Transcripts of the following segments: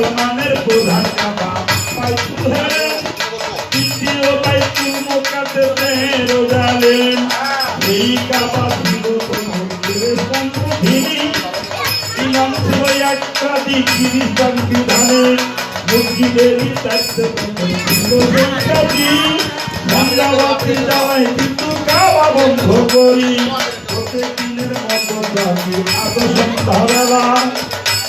মুসলমানের প্রধান কাবা পাইতু হে দ্বিতীয় পাইতু মোকাতে তেহরোজালেন এই কাবা ভিড় ইমাম ছিল একটা দিক খ্রিস্টান বিধানে। মসজিদেরই চারটে ছিল ইত্যাদি বাংলাবাদে যাওয়ায় কিন্তু কাবা বন্ধ করি। প্রত্যেক দিনের মতো আদর্শ ধারালা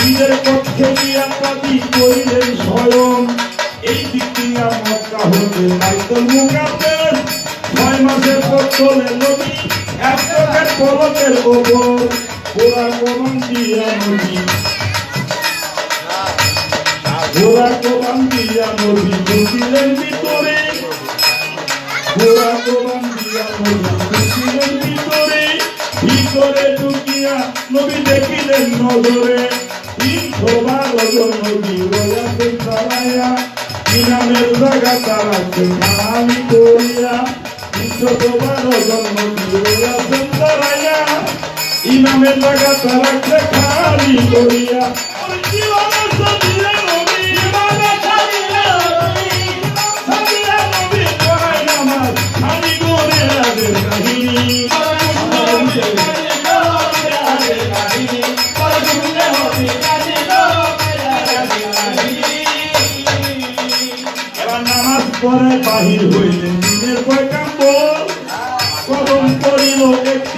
নিজের পক্ষে প্রাণী করিলেন স্বয়ং। এই দিকিয়া মক্কা হতে মাইকেল মুকাদ্দেস ছয় মাসের পর চলে নদী এক চোখের পলকের ওপর। ওরা কমান দিয়া নদী। ওরা কমান দিয়া নদী ঢুকিলেন ভিতরে। ওরা কমান দিয়া নদী ঢুকিলেন ভিতরে। ভিতরে ঢুকিয়া নদী দেখিলেন নজরে। তিনশো বারো জন নদী রয়াছেন দাঁড়াইয়া ইনামের জায়গা তারা আমি করিয়া তিনশো বারো জন নদী রয়াছেন দাঁড়াইয়া ইমামের লাগা তারাকে খালি করিয়া। পড়ে বাহির হইলেন দিনের পয়কাম্ব কদম করিল একটি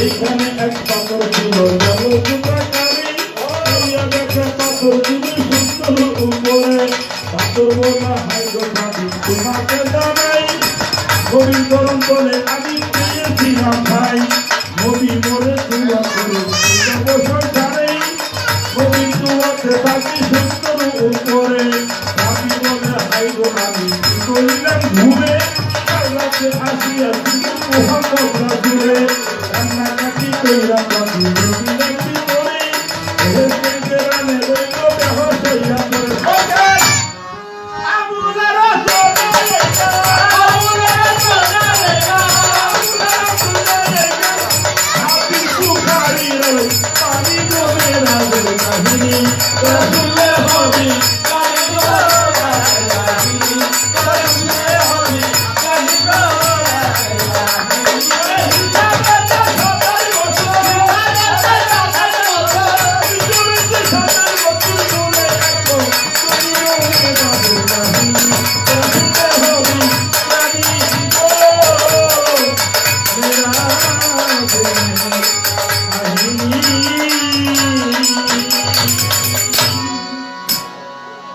এইখানে এক পাথর ছিল জল জুতাকারী হইয়া দেখে পাথর তুমি সুন্দর উপরে পাথর বলা হাই গো ভাবি তোমাকে জানাই নবী গরম করে আমি পেয়েছিলাম ভাই। নবী মরে তুয়া করে বছর উপরে আমি বলে হাইব আমি করিলাম ঘুরে আল্লাহকে আসিয়া মোহাম্মদ রাসূলে কান্নাকাটি করিলাম আমি